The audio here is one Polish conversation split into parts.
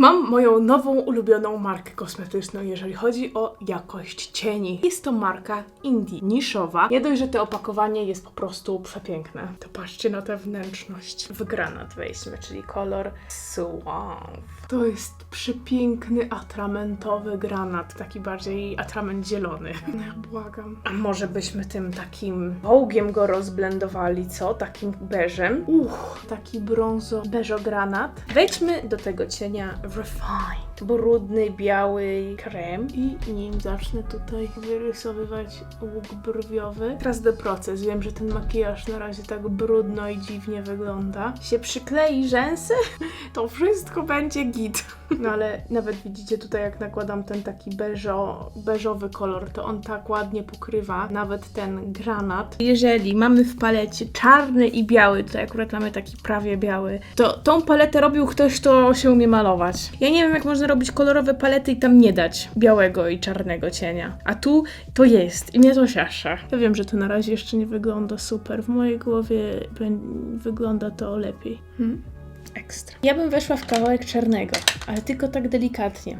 Mam moją nową ulubioną markę kosmetyczną, jeżeli chodzi o jakość cieni. Jest to marka Indie, niszowa. Nie dość, że to opakowanie jest po prostu przepiękne. To patrzcie na tę wnętrzność. W granat wejdźmy, czyli kolor Suave. To jest przepiękny atramentowy granat, taki bardziej atrament zielony. Błagam. A może byśmy tym takim wołgiem go rozblendowali, co? Takim beżem. Uch, taki brązo beżogranat. Wejdźmy do tego cienia refine Brudny, biały krem i nim zacznę tutaj wyrysowywać łuk brwiowy. Teraz do proces. Wiem, że ten makijaż na razie tak brudno i dziwnie wygląda. Się przyklei rzęsy, to wszystko będzie git. No ale nawet widzicie tutaj, jak nakładam ten taki beżo, beżowy kolor, to on tak ładnie pokrywa nawet ten granat. Jeżeli mamy w palecie czarny i biały, tutaj akurat mamy taki prawie biały, to tą paletę robił ktoś, kto się umie malować. Ja nie wiem, jak można robić kolorowe palety i tam nie dać białego i czarnego cienia. A tu to jest i mnie to siasza. Ja wiem, że to na razie jeszcze nie wygląda super. W mojej głowie wygląda to lepiej. Hmm? Ekstra. Ja bym weszła w kawałek czarnego, ale tylko tak delikatnie.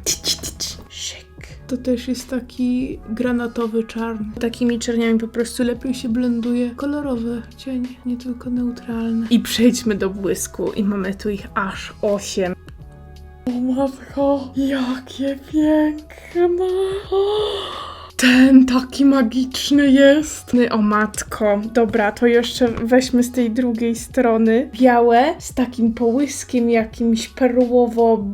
Szyk. To też jest taki granatowy czarny. Takimi czerniami po prostu lepiej się blenduje kolorowe cienie, nie tylko neutralne. I przejdźmy do błysku i mamy tu ich aż 8 matko, jakie piękne! Ten taki magiczny jest. O matko, dobra, to jeszcze weźmy z tej drugiej strony. Białe z takim połyskiem jakimś perłowo.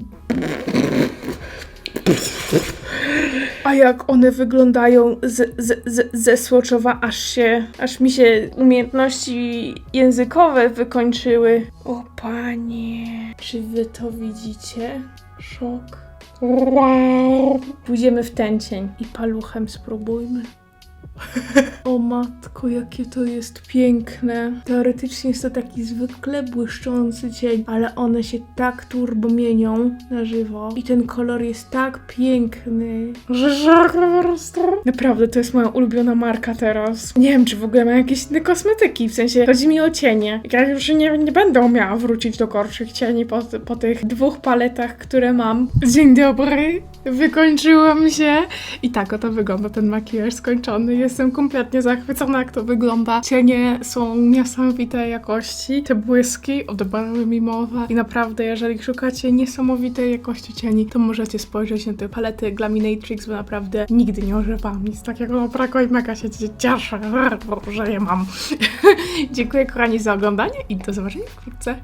A jak one wyglądają z, z, z, ze Słoczowa, aż się, aż mi się umiejętności językowe wykończyły. O panie, czy wy to widzicie? Szok. Pójdziemy w ten cień i paluchem spróbujmy. O matko, jakie to jest piękne. Teoretycznie jest to taki zwykle błyszczący cień, ale one się tak turbo mienią na żywo. I ten kolor jest tak piękny, że. Naprawdę, to jest moja ulubiona marka teraz. Nie wiem, czy w ogóle ma jakieś inne kosmetyki, w sensie chodzi mi o cienie. Ja już nie, nie będę umiała wrócić do gorszych cieni po, po tych dwóch paletach, które mam. Dzień dobry, wykończyłam się. I tak oto wygląda ten makijaż skończony. Jestem kompletnie zachwycona, jak to wygląda. Cienie są niesamowitej jakości. Te błyski odebrały mi mowę. I naprawdę, jeżeli szukacie niesamowitej jakości cieni, to możecie spojrzeć na te palety Glaminatrix, bo naprawdę nigdy nie używam nic takiego na i mega się cieszę, że je mam. Dziękuję kochani za oglądanie i do zobaczenia wkrótce.